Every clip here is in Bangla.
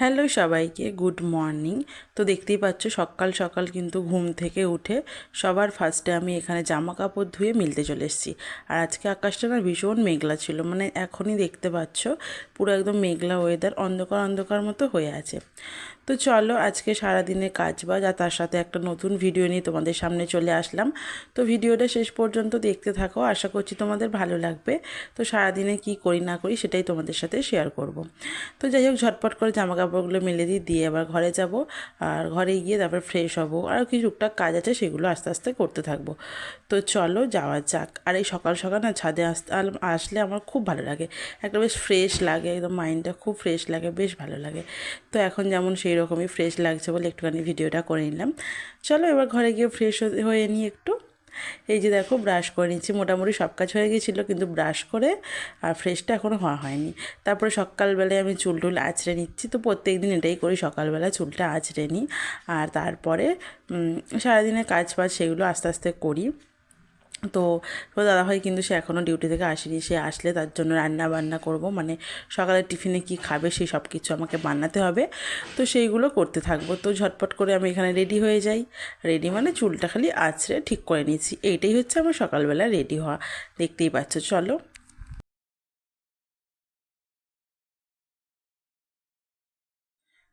হ্যালো সবাইকে, গুড মর্নিং। তো দেখতেই পাচ্ছ, সকাল সকাল কিন্তু ঘুম থেকে উঠে সবার ফার্স্টে আমি এখানে জামা কাপড় ধুয়ে মিলতে চলে এসেছি। আর আজকে আকাশটা না ভীষণ মেঘলা ছিল মানে এখনই দেখতে পাচ্ছ, পুরো একদম মেঘলা ওয়েদার অন্ধকার অন্ধকার মতো হয়ে আছে। তো চলো আজকে সারাদিনে কাজ বাজ আর তার সাথে একটা নতুন ভিডিও নিয়ে তোমাদের সামনে চলে আসলাম। তো ভিডিওটা শেষ পর্যন্ত দেখতে থাকো, আশা করছি তোমাদের ভালো লাগবে। তো সারাদিনে কি করি না করি সেটাই তোমাদের সাথে শেয়ার করব। তো যাই হোক, ঝটপট করে জামা কাপড়গুলো মেলে দিই, দিয়ে আবার ঘরে যাব। আর ঘরে গিয়ে তারপর ফ্রেশ হব। আর কিছু টুকটাক কাজ আছে সেগুলো আস্তে আস্তে করতে থাকব। তো চলো যাওয়া যাক। আর এই সকাল সকাল না ছাদে আসতে আসলে আমার খুব ভালো লাগে। একটা বেশ ফ্রেশ লাগে, একদম মাইন্ডটা খুব ফ্রেশ লাগে, বেশ ভালো লাগে। তো এখন যেমন সেই রকমই ফ্রেশ লাগছে বলে একটুখানি ভিডিওটা করে নিলাম। চলো এবার ঘরে গিয়ে ফ্রেশ হয়ে নিই একটু। এই যে দেখো ব্রাশ করে নিচ্ছি। মোটামুটি সব কাজ হয়ে গেছিল, কিন্তু ব্রাশ করে আর ফ্রেশটা এখনও হওয়া হয়নি। তারপরে সকালবেলায় আমি চুল টুল আঁচড়ে নিচ্ছি। তো প্রত্যেক দিন এটাই করি, সকালবেলা চুলটা আঁচড়ে নিই। আর তারপরে সারাদিনের কাজ বাজ সেগুলো আস্তে আস্তে করি। তো তো দাদাভাই কিন্তু সে এখনও ডিউটি থেকে আসেনি। সে আসলে তার জন্য রান্না বান্না করব মানে সকালে টিফিনে কি খাবে সেই সব কিছু আমাকে বানাতে হবে। তো সেইগুলো করতে থাকব। তো ঝটপট করে আমি এখানে রেডি হয়ে যাই। রেডি মানে চুলটা খালি আছড়ে ঠিক করে নিয়েছি। এইটাই হচ্ছে আমার সকালবেলা রেডি হওয়া। দেখতেই পাচ্ছ, চলো।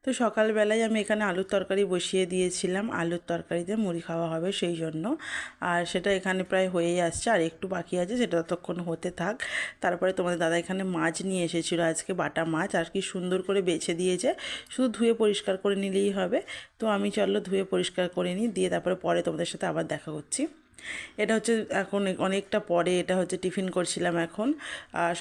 তো সকালবেলায় আমি এখানে আলুর তরকারি বসিয়ে দিয়েছিলাম। আলুর তরকারিতে মুড়ি খাওয়া হবে সেই জন্য। আর সেটা এখানে প্রায় হয়েই আসছে। আর একটু বাকি আছে সেটা ততক্ষণ হতে থাক। তারপরে তোমাদের দাদা এখানে মাছ নিয়ে এসেছিল আজকে, বাটা মাছ। আর কি সুন্দর করে বেছে দিয়েছে। শুধু ধুয়ে পরিষ্কার করে নিলেই হবে। তো আমি চলো ধুয়ে পরিষ্কার করে নিই। দিয়ে তারপরে পরে তোমাদের সাথে আবার দেখা করছি। এটা হচ্ছে এখন অনেকটা পরে এটা হচ্ছে টিফিন করছিলাম এখন।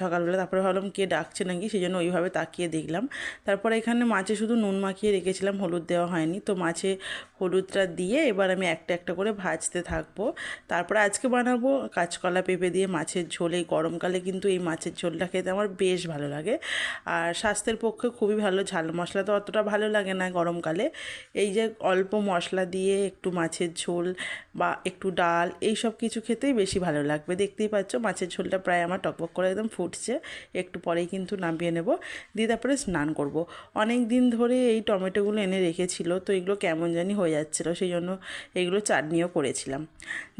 সকালবেলা তারপরে ভাবলাম কে ডাকছে নাকি সেই জন্য ওইভাবে তাকিয়ে দেখলাম। তারপরে এখানে মাছে শুধু নুন মাখিয়ে রেখেছিলাম, হলুদ দেওয়া হয়নি। তো মাছে হলুদটা দিয়ে এবার আমি একটা একটা করে ভাজতে থাকব। তারপরে আজকে বানাবো কাঁচকলা পেঁপে দিয়ে মাছের ঝোল। এই গরমকালে কিন্তু এই মাছের ঝোলটা খেতে আমার বেশ ভালো লাগে। আর স্বাস্থ্যের পক্ষে খুবই ভালো, ঝাল মশলা তো অতটা ভালো লাগে না গরমকালে। এই যে অল্প মশলা দিয়ে একটু মাছের ঝোল বা একটু ডাল এই সব কিছু খেতেই বেশি ভালো লাগবে। দেখতেই পাচ্ছ মাছের ঝোলটা প্রায় আমার টকবক করে একদম ফুটছে। একটু পরেই কিন্তু নামিয়ে নেব। দিয়ে তারপরে স্নান করব। অনেক দিন ধরে এই টমেটোগুলো এনে রেখেছিল, তো এগুলো কেমন জানি হয়ে যাচ্ছিল, সেই জন্য এগুলো চাটনিও করেছিলাম।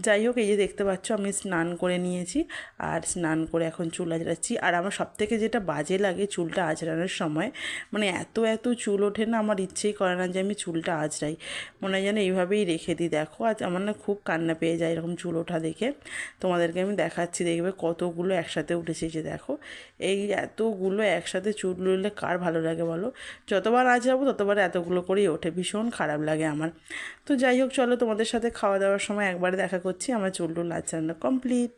যাই হোক, এই যে দেখতে পাচ্ছ আমি স্নান করে নিয়েছি আর স্নান করে এখন চুল আজড়াচ্ছি আর আমার সবথেকে যেটা বাজে লাগে চুলটা আজড়ানোর সময় মানে এত এত চুল ওঠে না, আমার ইচ্ছেই করে না যে আমি চুলটা আজড়াই মনে হয় যেন এইভাবেই রেখে দিই। দেখো, আজ আমার না খুব কান্না পেয়ে যায় এরকম চুল ওঠা দেখে তোমাদেরকে আমি দেখাচ্ছি, দেখবে কতগুলো একসাথে উঠেছে যে দেখো। এই এতগুলো একসাথে চুল উঠলে কার ভালো লাগে বলো? যতবার আজ যাব ততবার এতগুলো করেই ওঠে, ভীষণ খারাপ লাগে আমার। তো যাই হোক, চলো তোমাদের সাথে খাওয়া দাওয়ার সময় একবারে দেখা করছি, আমার চুল টুল আচারানো কমপ্লিট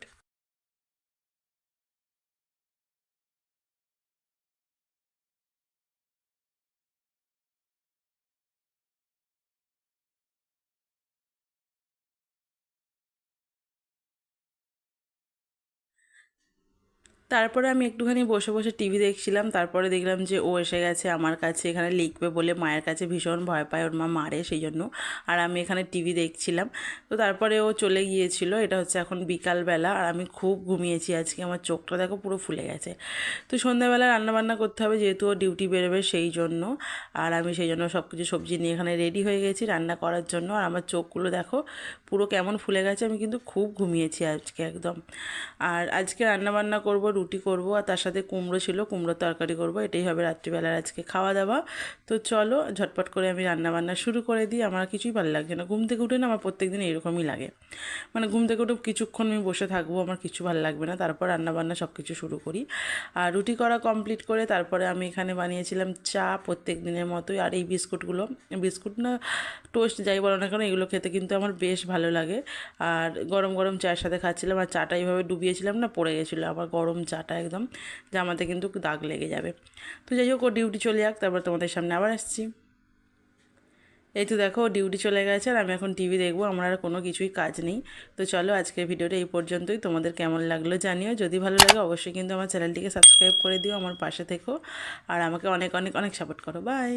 তারপরে আমি একটুখানি বসে বসে টিভি দেখছিলাম, তারপরে দেখলাম যে ও এসে গেছে আমার কাছে, এখানে লিখবে বলে মায়ের কাছে ভীষণ ভয় পায়, ওর মা মারে সেই জন্য আর আমি এখানে টিভি দেখছিলাম। তো তারপরে ও চলে গিয়েছিল, এটা হচ্ছে এখন বিকালবেলা, আর আমি খুব ঘুমিয়েছি আজকে, আমার চোখটা দেখো পুরো ফুলে গেছে। তো সন্ধ্যাবেলা রান্নাবান্না করতে হবে, যেহেতু ও ডিউটি বেরোবে সেই জন্য আর আমি সেই জন্য সব কিছু সবজি নিয়ে এখানে রেডি হয়ে গেছি রান্না করার জন্য। আর আমার চোখগুলো দেখো পুরো কেমন ফুলে গেছে, আমি কিন্তু খুব ঘুমিয়েছি আজকে একদম। আর আজকে রান্নাবান্না করব রুটি করব আর তার সাথে কুমড়ো ছিল কুমড়োর তরকারি করব, এটাই হবে রাত্রিবেলার আজকে খাওয়া দাওয়া তো চলো, ঝটপট করে আমি রান্না বান্না শুরু করে দিই, আমার কিছুই ভালো লাগছে না। ঘুম থেকে উঠে না আমার প্রত্যেক দিন এরকমই লাগে। মানে ঘুম থেকে উঠে কিছুক্ষণ আমি বসে থাকব, আমার কিছু ভালো লাগবে না। তারপর রান্নাবান্না সব কিছু শুরু করি। আর রুটি করা কমপ্লিট করে তারপরে আমি এখানে বানিয়েছিলাম চা প্রত্যেক দিনের মতোই। আর এই বিস্কুটগুলো, বিস্কুট না টোস্ট যাই বলো না কেন, এগুলো খেতে কিন্তু আমার বেশ ভালো লাগে। আর গরম গরম চায়ের সাথে খাচ্ছিলাম, আর চাটা এইভাবে ডুবিয়েছিলাম না, পড়ে গেছিল। আবার গরম চাটা একদম জামাতে কিন্তু দাগ লেগে যাবে। তো যাই হোক, ও ডিউটি চলে যাক, তারপর তোমাদের সামনে আবার আসছি। এই তো দেখো ডিউটি চলে গেছে আর আমি এখন টিভি দেখব, আমার আর কোনো কিছুই কাজ নেই। তো চলো, আজকের ভিডিওটা এই পর্যন্তই। তোমাদের কেমন লাগল জানিও। যদি ভালো লাগে, অবশ্যই কিন্তু আমার চ্যানেলটিকে সাবস্ক্রাইব করে দিও, আমার পাশে থেকো। আর আমাকে অনেক অনেক অনেক সাপোর্ট করো। বাই